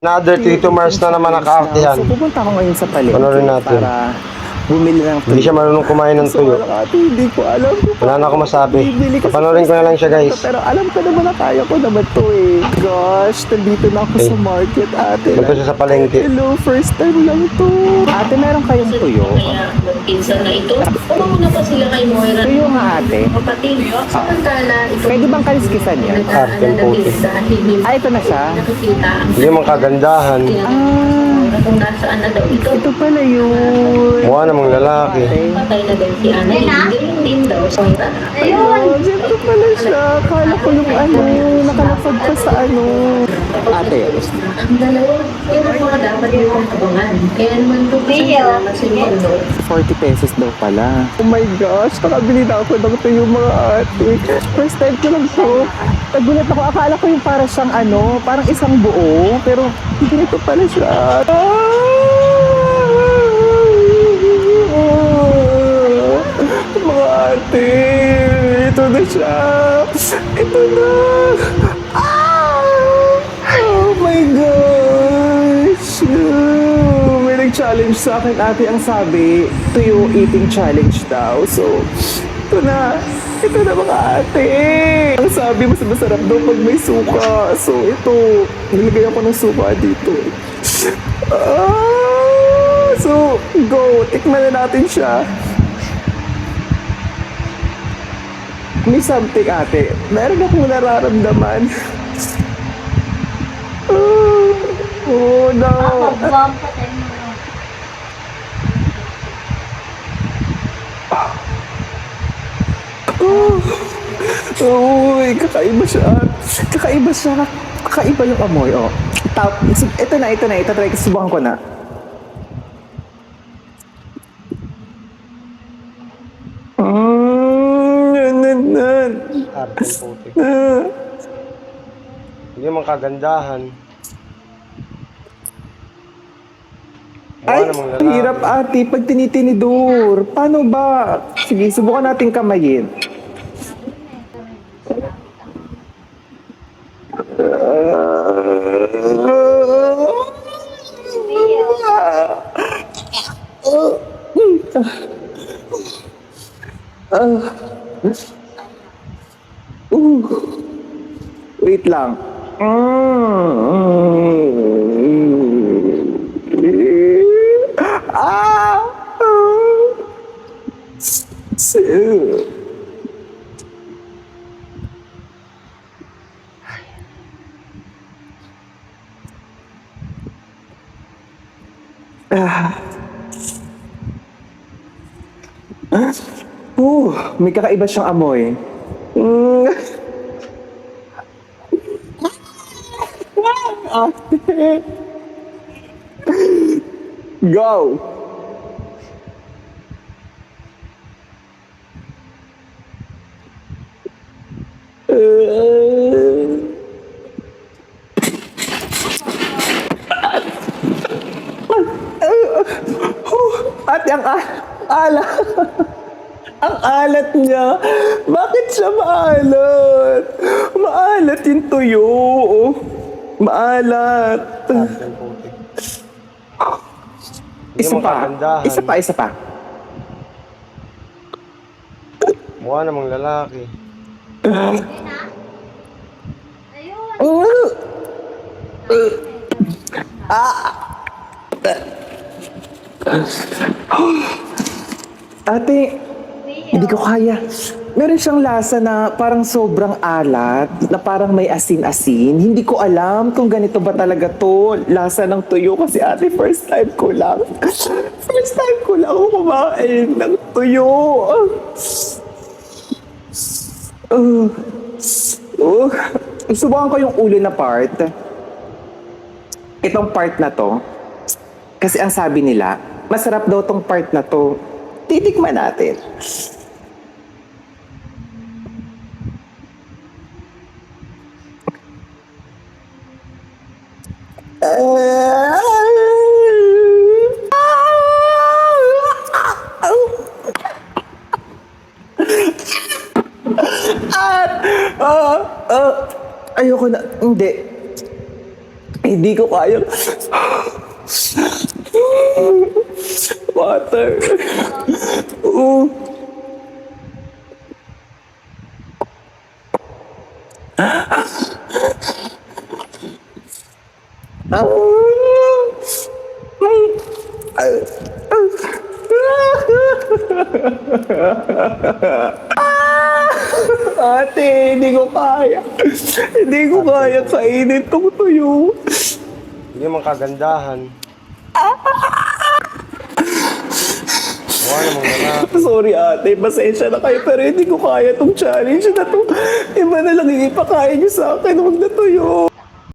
Another Tito Mars na naman nakaartihan. So pupunta ako ngayon sa palengke Panoorin natin. para bumili ng Hindi siya marunong kumain ng So, tuyo. ate, hindi ko alam kung Wala na ako masabi. Panoorin ko na lang siya, guys. Pero alam ko naman na kaya ko naman to eh. Gosh, nandito na ako sa Okay. market, ate. Punta siya sa palengke. Hello, first time lang to. Ate, meron kayong tuyo? Pinsan na ito. Umuna pa sila kay Moira. Tuyo nga, ate. Kapatid, samantala ito. Pwede bang kaliskisan yan? Arte. Dahil hindi Ah, ito na siya? Hindi man kagandahan. Ah, kung nasaan na daw ito. ito pala yun. Mukha namang lalaki. Patay na daw si Ana. Din daw. Oh, dito pala siya. Kala ko yung ano, nakalapag pa sa ano. Ate, ang dalawa, yun ang mga dapat yung abangan. Kaya naman po salamat sa mundo. 40 pesos daw pala. Oh my gosh, nakabili na ako ng tuyo mga ate. First time ko lang to. Nagulat ako, akala ko yung para siyang ano, parang isang buo. Pero ganito pala siya. Ah! Siya. Ito na. Ah! Oh my gosh. May nag-challenge sa akin ate ang sabi, tuyo eating challenge daw. So, ito na. Ito na mga ate. Ang sabi, mas masarap daw pag may suka. So, ito. Nilagay ako ng suka dito. Ah, so, go. Tikman na natin siya. May something ate. Meron akong nararamdaman. Ah, oh no. Uy, kakaiba siya. Kakaiba siya. Kakaiba yung amoy, oh. Tap, ito na, ito na. Ito try, subukan ko na. Nan. Arte ang puti. Ah. Hindi man kagandahan. Mukha Ay, namang lalaki. hirap ate pag tinitinidor. Paano ba? Sige, subukan natin kamayin. Wait lang. Ah! Ah. Oh, may kakaiba siyang amoy. Mm. Ate. Go! Uh, Ate, ang ala. ang alat niya. Bakit siya maalat? Maalat yung tuyo. Maalat. Isa pa. Isa pa, isa pa. Mukha namang lalaki. Ate, hindi ko kaya. Meron siyang lasa na parang sobrang alat, na parang may asin-asin. Hindi ko alam kung ganito ba talaga to, lasa ng tuyo. Kasi ate, first time ko lang. First time ko lang kumain ng tuyo. Uh, uh, subukan ko yung ulo na part. Itong part na to, kasi ang sabi nila, masarap daw tong part na to. Titikman natin. At, ah, ah, ayoko na, hindi. Hindi ko kaya. Water. Oo. Ate, hindi ko kaya. Hindi ko kaya kainin tong tuyo. Hindi man kagandahan. Namang lalaki. Sorry ate, pasensya na kayo pero hindi ko kaya tong challenge na to. Iba na lang ipakain niyo sa akin, huwag na tuyo.